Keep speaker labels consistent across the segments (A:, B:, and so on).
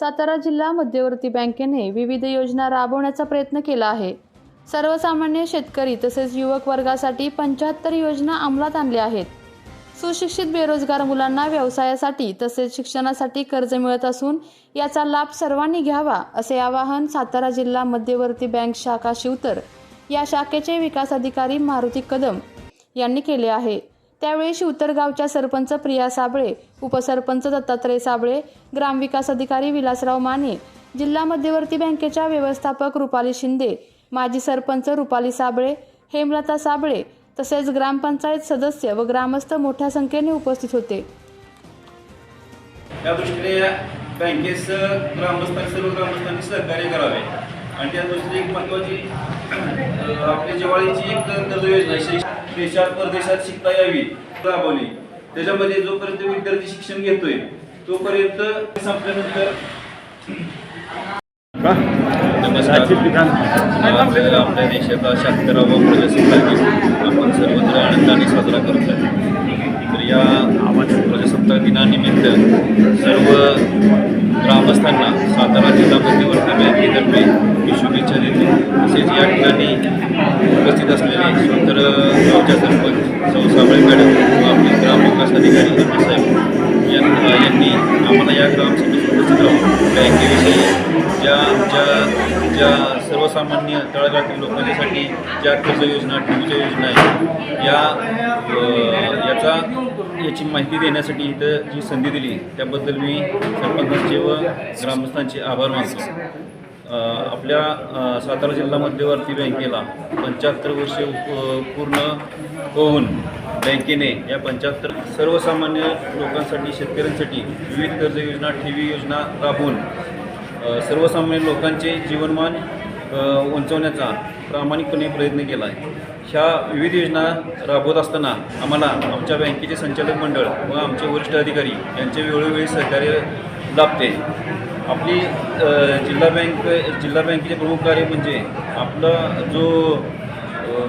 A: सातारा जिल्हा मध्यवर्ती बँकेने विविध योजना राबवण्याचा प्रयत्न केला आहे. सर्वसामान्य शेतकरी तसेच युवक वर्गासाठी पंच्याहत्तर योजना अंमलात आणल्या आहेत. सुशिक्षित बेरोजगार मुलांना व्यवसायासाठी तसेच शिक्षणासाठी कर्ज मिळत असून याचा लाभ सर्वांनी घ्यावा असे आवाहन सातारा जिल्हा मध्यवर्ती बँक शाखा शिवतर या शाखेचे विकास अधिकारी मारुती कदम यांनी केले आहे. त्यावेळी शिवतरगावच्या सरपंच प्रिया साबळे उपसरपंच दत्तात्रय साबळे ग्रामविकास अधिकारी विलासराव माने जिल्हा मध्यवर्ती बँकेच्या व्यवस्थापक रुपाली शिंदे माजी सरपंच रुपाली साबळे हेमलता साबळे तसेच ग्रामपंचायत सदस्य व ग्रामस्थ मोठ्या संख्येने उपस्थित होते.
B: त्या दृष्टीने बँकेस ग्रामस्थांनी सर्व ग्रामस्थांनी सहकार्य करावे. आणि त्या दृष्टीने एक महत्वाची अं, आपली जिवाळीची एक कर्ज योजना देशात परदेशात शिकता यावी राबवली त्याच्यामध्ये जोपर्यंत विद्यार्थी शिक्षण घेतोय तोपर्यंत संपल्यानंतर नमस्कार आज आपल्या देशाचा शहात्तरावा प्रजासत्ताक दिन. आपण सर्वत्र आनंदाने साजरा करत आहे तर या प्रजासत्ताक दिनानिमित्त सर्व ग्रामस्थांना मी शुभेच्छा देतो. तसेच या ठिकाणी उपस्थित असलेले स्वतर गावच्या सरपंच सौ साबळे मॅडम व आपले ग्रामविकास अधिकारी एम यांना यांनी आम्हाला या ग्रामसभेत उपस्थित राहून बँकेविषयी ज्या आमच्या ज्या सर्वसामान्य तळागाळातील लोकांसाठी ज्या कर्ज योजना ठेवीच्या योजना आहेत या याचा याची माहिती देण्यासाठी इथं जी संधी दिली त्याबद्दल मी सरपंचांचे व ग्रामस्थांचे आभार मानतो. आपल्या सातारा जिल्हा मध्यवर्ती बँकेला पंच्याहत्तर वर्षे पूर्ण होऊन बँकेने या पंच्याहत्तर सर्वसामान्य लोकांसाठी शेतकऱ्यांसाठी विविध कर्ज योजना ठेवी योजना राबवून सर्वसामान्य लोकांचे जीवनमान उंचवण्याचा प्रामाणिकपणे प्रयत्न केला आहे. ह्या विविध योजना राबवत असताना आम्हाला आमच्या बँकेचे संचालक मंडळ व आमचे वरिष्ठ अधिकारी यांचे वेळोवेळी सहकार्य लाभते. आपली जिल्हा बँक जिल्हा बँकेचे प्रमुख कार्य म्हणजे आपला जो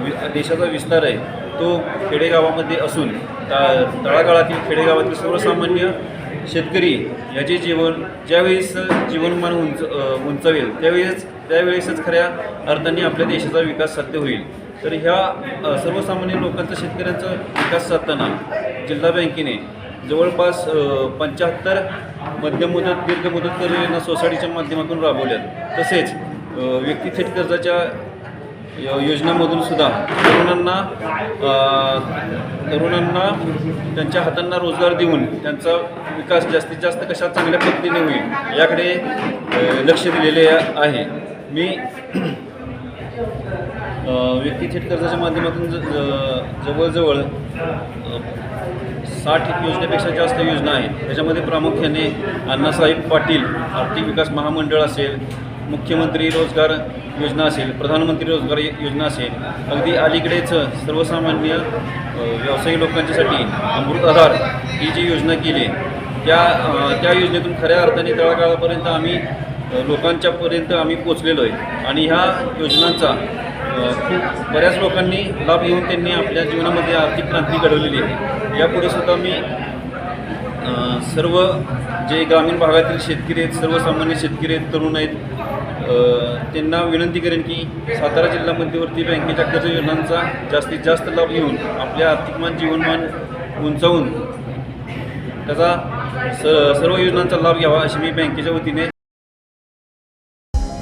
B: वि- देशाचा विस्तार आहे तो खेडेगावामध्ये असून ता तळागाळातील खेडेगावातील सर्वसामान्य शेतकरी याचे जीवन ज्यावेळेस जीवनमान उंच उंचावेल त्यावेळेस त्यावेळेसच खऱ्या अर्थाने आपल्या देशाचा विकास साध्य होईल. तर ह्या सर्वसामान्य लोकांचा शेतकऱ्यांचा विकास साधताना जिल्हा बँकेने जवळपास पंच्याहत्तर मध्यम मुदत दीर्घ मुदत कर्ज योजना सोसायटीच्या माध्यमातून राबवल्यात. तसेच व्यक्ती थेट कर्जाच्या योजनामधून सुद्धा तरुणांना तरुणांना त्यांच्या हातांना रोजगार देऊन त्यांचा विकास जास्तीत जास्त कशा चांगल्या पद्धतीने होईल याकडे लक्ष दिलेले आहे. मी व्यक्ती थेट कर्जाच्या माध्यमातून ज- ज- जवळजवळ साठ योजनेपेक्षा जास्त योजना आहेत. त्याच्यामध्ये प्रामुख्याने अण्णासाहेब पाटील आर्थिक विकास महामंडळ असेल मुख्यमंत्री रोजगार योजना असेल प्रधानमंत्री रोजगार योजना असेल अगदी अलीकडेच सर्वसामान्य व्यावसायिक लोकांच्यासाठी अमृत आधार ही जी योजना केली त्या त्या योजनेतून खऱ्या अर्थाने तळागाळापर्यंत आम्ही लोकांच्यापर्यंत आम्ही पोचलेलो आहे. आणि ह्या योजनांचा खूप बऱ्याच लोकांनी लाभ घेऊन त्यांनी आपल्या जीवनामध्ये आर्थिक क्रांती घडवलेली आहे. यापुढे सुद्धा मी सर्व जे ग्रामीण भागातील शेतकरी आहेत सर्वसामान्य शेतकरी आहेत तरुण आहेत त्यांना विनंती करेन की सातारा जिल्हा मध्यवर्ती बँकेच्या कर्ज योजनांचा जास्तीत जास्त लाभ घेऊन आपल्या आर्थिकमान जीवनमान उंचावून त्याचा स सर्व योजनांचा लाभ घ्यावा अशी मी बँकेच्या वतीने